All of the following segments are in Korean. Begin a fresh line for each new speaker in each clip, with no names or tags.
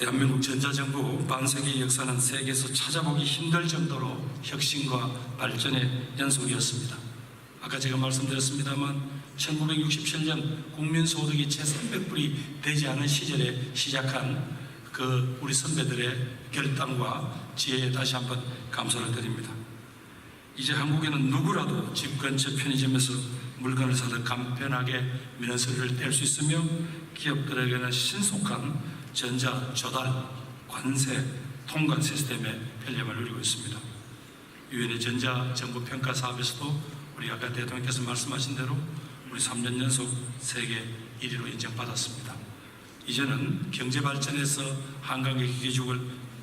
대한민국 전자정부 반세기 역사는 세계에서 찾아보기 힘들 정도로 혁신과 발전의 연속이었습니다. 아까 제가 말씀드렸습니다만 1967년 국민소득이 제300불이 되지 않은 시절에 시작한 그 우리 선배들의 결단과 지혜에 다시 한번 감사를 드립니다. 이제 한국에는 누구라도 집 근처 편의점에서 물건을 사도 간편하게 면세를 뗄 수 있으며 기업들에게는 신속한 전자 조달, 관세, 통관 시스템의 편리함을 누리고 있습니다. 유엔의 전자 정부 평가 사업에서도 우리 아까 대통령께서 말씀하신 대로 우리 3년 연속 세계 1위로 인정받았습니다. 이제는 경제 발전에서 한강의 기적을,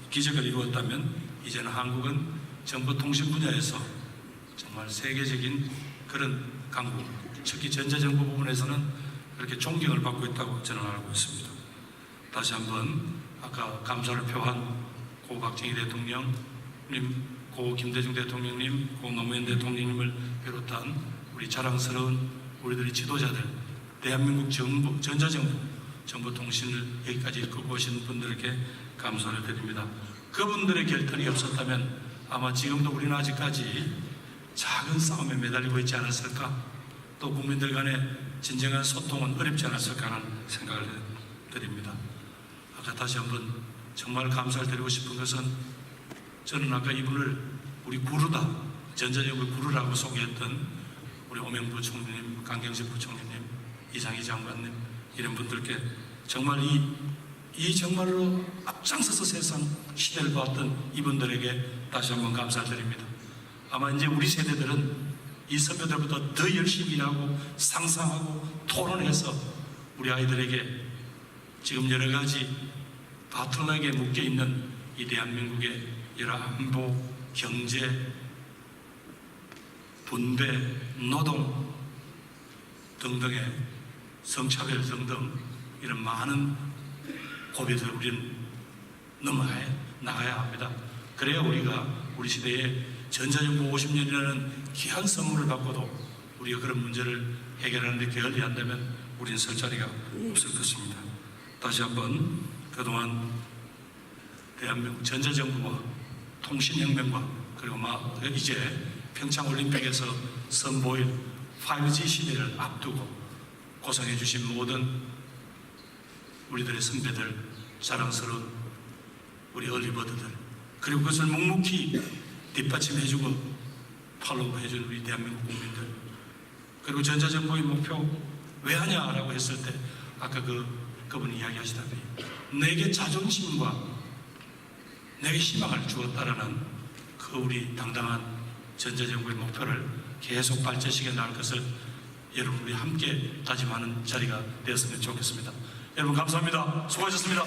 기적을 이루었다면 이제는 한국은 정보통신 분야에서 정말 세계적인 그런 강국, 특히 전자정보 부분에서는 그렇게 존경을 받고 있다고 저는 알고 있습니다. 다시 한번 아까 감사를 표한 고 박정희 대통령님, 고 김대중 대통령님, 고 노무현 대통령님을 비롯한 우리 자랑스러운 우리들의 지도자들, 대한민국 정부, 전자정부, 정보통신을 여기까지 이끌고 오신 분들에게 감사를 드립니다. 그분들의 결단이 없었다면 아마 지금도 우리는 아직까지 작은 싸움에 매달리고 있지 않았을까? 또 국민들 간의 진정한 소통은 어렵지 않았을까 하는 생각을 드립니다. 아까 다시 한번 정말 감사를 드리고 싶은 것은 저는 아까 이분을 우리 구루다, 전자정부 구루라고 소개했던 우리 오명 부 총리님, 강경식 부총리님, 이상희 장관님 이런 분들께 정말 이, 이 정말로 앞장서서 세상 시대를 봤던 이분들에게 다시 한번 감사를 드립니다. 아마 이제 우리 세대들은 이 선배들보다 더 열심히 일하고 상상하고 토론해서 우리 아이들에게 지금 여러 가지 바틀락에 묶여 있는 이 대한민국의 여러 안보, 경제, 분배, 노동 등등의 성차별 등등 이런 많은 고비들을 우리는 넘어야 나가야 합니다. 그래야 우리가 우리 시대에 전자정부 50년이라는 귀한 선물을 받고도 우리가 그런 문제를 해결하는 데 게을리 한다면 우리는 설 자리가 없을 것입니다. 다시 한번 그동안 대한민국 전자정부와 통신혁명과 그리고 막 이제 평창올림픽에서 선보일 5G 시대를 앞두고 고생해 주신 모든 우리들의 선배들, 자랑스러운 우리 얼리버드들 그리고 그것을 묵묵히 뒷받침해 주고 팔로우 해 준 우리 대한민국 국민들 그리고 전자정부의 목표 왜 하냐라고 했을 때 아까 그 그분이 이야기하시다시피 내게 자존심과 내게 희망을 주었다라는 그 우리 당당한 전자정부의 목표를 계속 발전시켜 나갈 것을 여러분들이 함께 다짐하는 자리가 되었으면 좋겠습니다. 여러분 감사합니다. 수고하셨습니다.